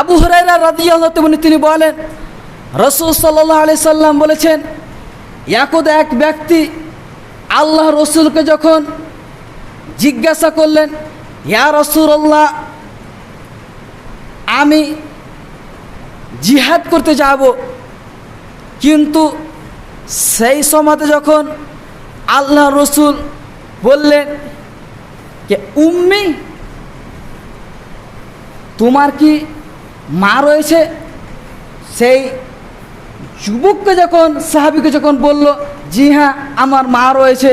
আবু হরাইরা রাদিয়াল্লাহু তাআলা তিনি বলেন, রসুল সাল্লাহ আলি সাল্লাম বলেছেন একদ এক ব্যক্তি আল্লাহ রসুলকে যখন জিজ্ঞাসা করলেন, ইয়া রসুল্লাহ আমি জিহাদ করতে যাব। কিন্তু সেই সময়তে যখন আল্লাহ রসুল বললেন যে, উম্মি, তোমার কি মা রয়েছে, সেই যুবককে যখন, সাহাবিকে যখন বলল, জি হ্যাঁ আমার মা রয়েছে,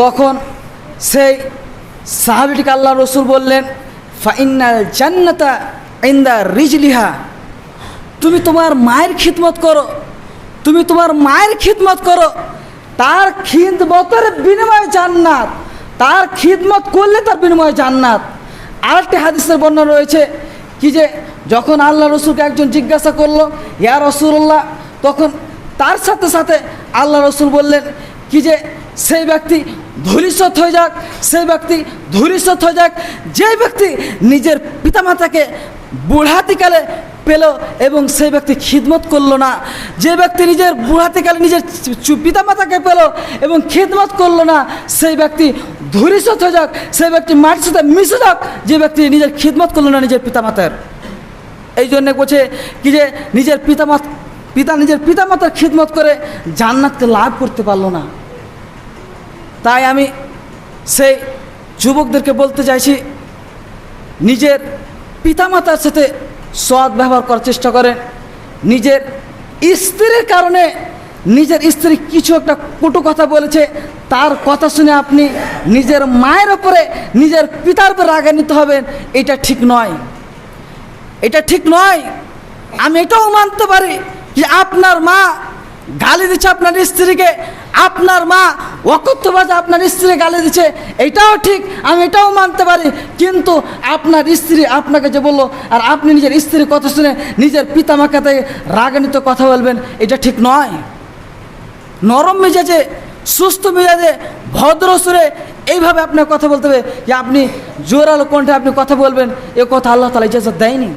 তখন সেই সাহাবিটিকে আল্লাহ রসুল বললেন ফাইনাল জান্নাতা ইন্দা রিজলিহা। তুমি তোমার মায়ের খিদমত করো, তুমি তোমার মায়ের খিদমত করো। তার খিদমতের বিনিময়ে জান্নাত, তার খিদমত করলে তার বিনিময়ে জান্নাত। আরেকটি হাদিসের বর্ণনা রয়েছে, কি যে যখন আল্লাহ রসুলকে একজন জিজ্ঞাসা করল, ইয়া রসুল্লাহ তখন তার সাথে সাথে আল্লাহ রসুল বললেন, কি যে সেই ব্যক্তি ধূলিসৎ হয়ে যাক, সেই ব্যক্তি ধূলিসৎ হয়ে যাক, যে ব্যক্তি নিজের পিতামাতাকে বুড়াতিকালে পেল এবং সেই ব্যক্তি খিদমত করল না, যে ব্যক্তি নিজের বুড়াতিকালে নিজের পিতামাতাকে পেল এবং খিদমত করল না, সেই ব্যক্তি ধূলিসৎ হয়ে যাক, সেই ব্যক্তি মাটির সাথে মিশে যাক, যে ব্যক্তি নিজের খিদমত করল না নিজের পিতামাতার। এই জন্যে বলছে কি যে নিজের পিতামাত পিতা নিজের পিতামাতার খিদমত করে জান্নাতকে লাভ করতে পারল না। তাই আমি সেই যুবকদেরকে বলতে চাইছি, নিজের পিতামাতার সাথে সৎ ব্যবহার করার চেষ্টা করেন। নিজের স্ত্রীর কারণে নিজের স্ত্রী কিছু একটা কটু কথা বলেছে, তার কথা শুনে আপনি নিজের মায়ের ওপরে নিজের পিতার উপরে রাগান্বিত হবেন, এটা ঠিক নয়। এটা ঠিক নয়। আমি এটাও মানতে পারি যে আপনার মা গালি দিচ্ছে আপনার স্ত্রীকে, আপনার মা অকথ্যভাবে আপনার স্ত্রী গালি দিচ্ছে, এটাও ঠিক, আমি এটাও মানতে পারি। কিন্তু আপনার স্ত্রী আপনাকে যে বলল, আর আপনি নিজের স্ত্রীর কথা শুনে নিজের পিতামাতাতে রাগান্বিত কথা বলবেন, এটা ঠিক নয়। নরম মেজাজে, সুস্থ মেজাজে, ভদ্র সুরে এইভাবে আপনার কথা বলতে হবে যে আপনি জোরালো কণ্ঠে আপনি কথা বলবেন, এ কথা আল্লাহ তালা ইজাজত দেয়নি।